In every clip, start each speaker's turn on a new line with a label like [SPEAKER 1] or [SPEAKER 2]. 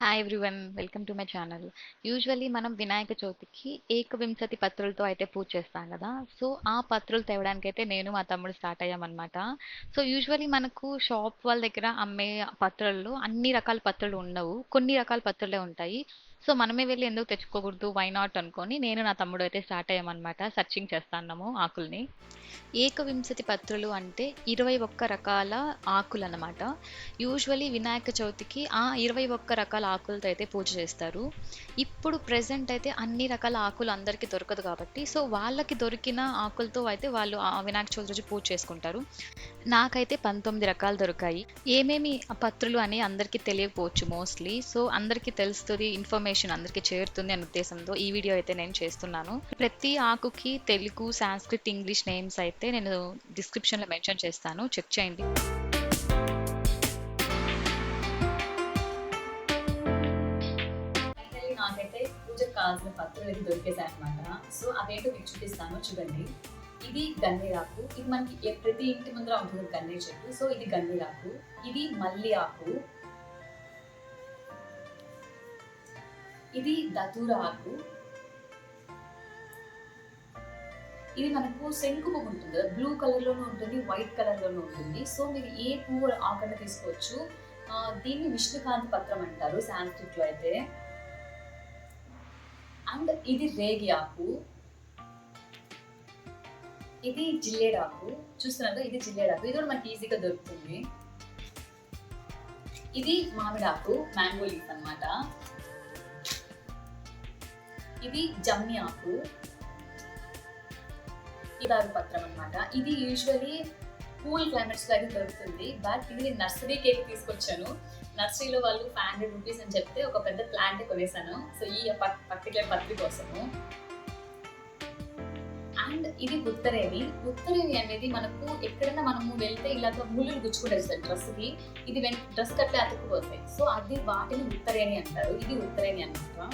[SPEAKER 1] Hi everyone welcome to my channel usually మనం వినాయక చవితికి ఏకవింశతి పత్రులతో అయితే పూజ చేస్తాం కదా. సో ఆ పత్రులు తేవడానికి అయితే నేను మా తమ్ముడు స్టార్ట్ అయ్యామన్నమాట. సో యూజువల్లీ మనకు షాప్ వాళ్ళ దగ్గర అమ్మే పత్రల్లో అన్ని రకాల పత్రులు ఉండవు. కొన్ని రకాల పత్రులే ఉంటాయి. సో మనమే వెళ్ళి ఎందుకు తెచ్చుకోకూడదు? వై నాట్ అనుకొని నేను నా తమ్ముడు అయితే స్టార్ట్ అయ్యామన్నమాట. సర్చింగ్ చేస్తాన్నాము ఆకుల్ని. ఏకవింశతి పత్రులు అంటే ఇరవై ఒక్క రకాల ఆకులు అన్నమాట యూజువలీ వినాయక చవితికి ఆ ఇరవై ఒక్క రకాల ఆకులతో అయితే పూజ చేస్తారు. ఇప్పుడు ప్రెసెంట్ అయితే అన్ని రకాల ఆకులు అందరికీ దొరకదు కాబట్టి సో వాళ్ళకి దొరికిన ఆకులతో అయితే వాళ్ళు ఆ వినాయక చవితి రోజు పూజ చేసుకుంటారు. నాకైతే పంతొమ్మిది రకాలు దొరికాయి. ఏమేమి పత్రులు అని అందరికీ తెలియకపోవచ్చు మోస్ట్లీ సో అందరికీ తెలుస్తుంది ఇన్ఫర్మేషన్ ఇన్ఫర్మేషన్ అందరికీ చేరుతుంది అనే ఉద్దేశంతో ఈ వీడియో అయితే నేను చేస్తున్నాను. ప్రతి ఆకుకి తెలుగు సాంస్క్రిట్ ఇంగ్లీష్ నేమ్స్ అయితే నేను డిస్క్రిప్షన్లో మెన్షన్ చేస్తాను. చెక్ చేయండి.
[SPEAKER 2] నాకైతే పూజకు కావాల్సిన పత్రులు అయితే దొరికేసాయి అనమాట సో అవేంటో మీకు చూపిస్తాను. చూడండి. ఇది గన్నేరాకు ఇది మనకి ప్రతి ఇంటి ముందర ఉంటుంది గన్నేరు చెట్టు. సో ఇది గన్నేరాకు ఇది మల్లి ఆకు. ఇది దతూర ఆకు. ఇది మనకు శంకు పువ్వు ఉంటుంది కదా బ్లూ కలర్ లోనూ ఉంటుంది వైట్ కలర్ లోనూ ఉంటుంది. సో మీరు ఏ పువ్వు ఆకట తీసుకోవచ్చు. దీన్ని విష్ణుకాంత్ పత్రం అంటారు సాంస్క్రిట్లో అయితే. అండ్ ఇది రేగి ఆకు. ఇది జిల్లేడాకు చూస్తున్నారు ఇది జిల్లేడాకు ఇది కూడా మనకి ఈజీగా దొరుకుతుంది. ఇది మామిడాకు మ్యాంగో లీఫ్ అన్నమాట. ఇది జమ్మి ఆకు. ఇదారు పత్రం అన్నమాట. ఇది యూజువలీ కూల్ క్లైమేట్స్లో అయితే దొరుకుతుంది. బట్ ఇది నేను నర్సరీ కేక్ తీసుకొచ్చాను. నర్సరీలో వాళ్ళు ఫైవ్ హండ్రెడ్ రూపీస్ అని చెప్తే ఒక పెద్ద ప్లాంట్ కొనేసాను. సో ఈ పర్టికులర్ పత్రి కోసము. అండ్ ఇది ఉత్తరేవి. ఉత్తరేవి అనేది మనకు ఎక్కడైనా మనము వెళ్తే ఇలాగ ముళ్ళు గుచ్చుకుంటారు సార్ డ్రెస్కి ఇది డ్రెస్ కట్టే అతుక్కుపోతాయి సో అది వాటిని ఉత్తరేణి అంటారు. ఇది ఉత్తరేణి అనమాట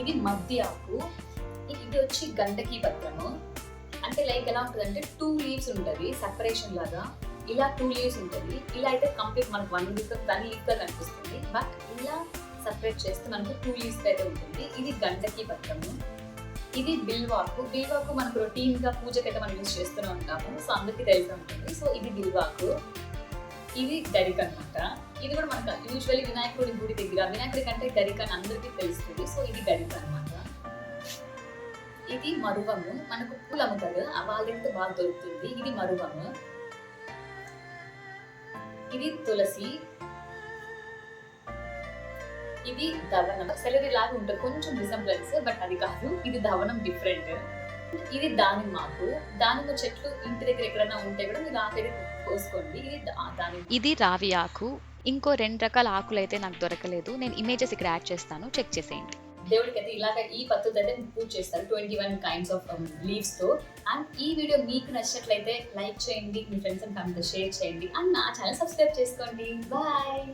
[SPEAKER 2] ఇది మధ్య ఆకు. ఇది వచ్చి గంటకి పత్రము. అంటే లైక్ ఎలా ఉంటుంది అంటే టూ లీవ్స్ ఉంటుంది సపరేషన్ లాగా. ఇలా టూ లీవ్స్ ఉంటుంది. ఇలా అయితే కంప్లీట్ మనకు వన్ వీక్ వన్ లీక్ కనిపిస్తుంది. బట్ ఇలా సపరేట్ చేస్తే మనకు టూ లీవ్స్ అయితే ఉంటుంది. ఇది గంటకి పత్రము. ఇది బిల్వాకు. బిల్వాకు మనకు రొటీన్గా పూజకైతే మనం యూజ్ చేస్తూనే ఉంటాము. సో అందరికీ తెలిసి ఉంటుంది. సో ఇది బిల్వాకు. ఇది గరిక అన్నమాట. ఇది కూడా మనకు యూజువల్లీ వినాయకుడి గుడి దగ్గర వినాయకుడి కంటే గరిక అని అందరికీ తెలుస్తుంది. సో ఇది గరిక అన్నమాట. ఇది మరువము. మనకు పూలు అమ్ముతారు. ఆ వాళ్ళైతే బాగా దొరుకుతుంది. ఇది మరువము. ఇది తులసి. ఇది దవనం. సెలవి లాగా ఉంటుంది. కొంచెం రిసెంబ్లెన్స్ బట్ అది కాదు. ఇది దవనం డిఫరెంట్ ఇది దానిమ్మాకు దానిమ్మ చెట్లు ఇంటి దగ్గర ఎక్కడైనా ఉంటే కూడా మీరు ఆకలి కోసుకోండి. ఇది దానిమ్మ.
[SPEAKER 1] ఇది రావి ఆకు. ఇంకో రెండు రకాల ఆకులు అయితే నాకు దొరకలేదు. నేను ఇమేజెస్ ఇక్కడ యాడ్ చేస్తాను. చెక్ చేసేయండి.
[SPEAKER 2] దేవుడికి అయితే ఇలాగ ఈ పద్ధతి అయితే పూజ చేస్తారు. ట్వంటీ వన్ కైండ్స్ ఆఫ్ లీవ్స్తో. అండ్ ఈ వీడియో మీకు నచ్చినట్లయితే లైక్ చేయండి. మీ ఫ్రెండ్స్ అండ్ ఫ్యామిలీతో షేర్ చేయండి. అండ్ నా ఛానల్ సబ్స్క్రైబ్ చేసుకోండి. బాయ్